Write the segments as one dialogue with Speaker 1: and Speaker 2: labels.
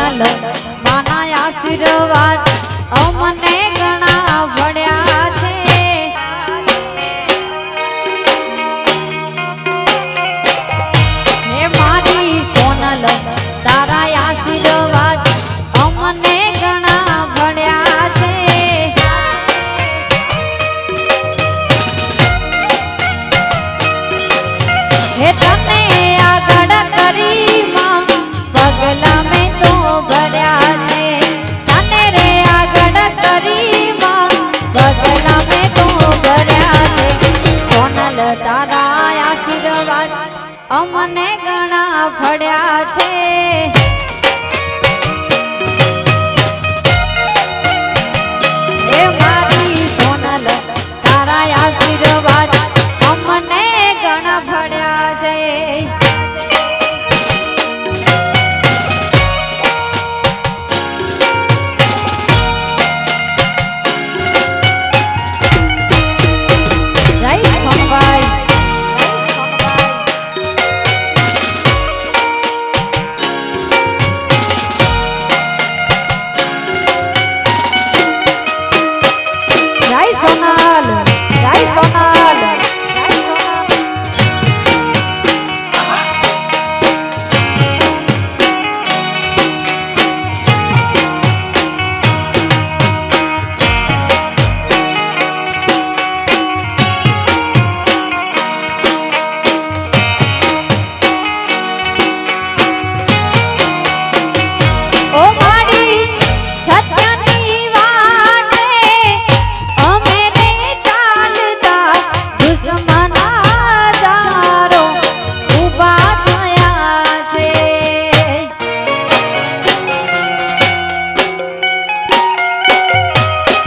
Speaker 1: Null માના આશીર્વાદ. અમને ઘણા ભળ્યા છે. હે મારી સોનલ તારા આશીર્વાદ. અમને ઘણા ભળ્યા છે. હે તને અમને ઘણા ફળ્યા છે. એ મારી તારા આશીર્વાદ અમને ઘણા ફળ્યા છે.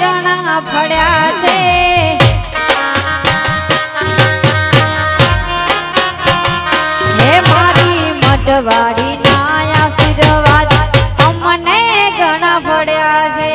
Speaker 1: ગણા ફળ્યા છે. હે મારી મઢવાડી ના આશીર્વાદ અમને ગણા ફળ્યા છે.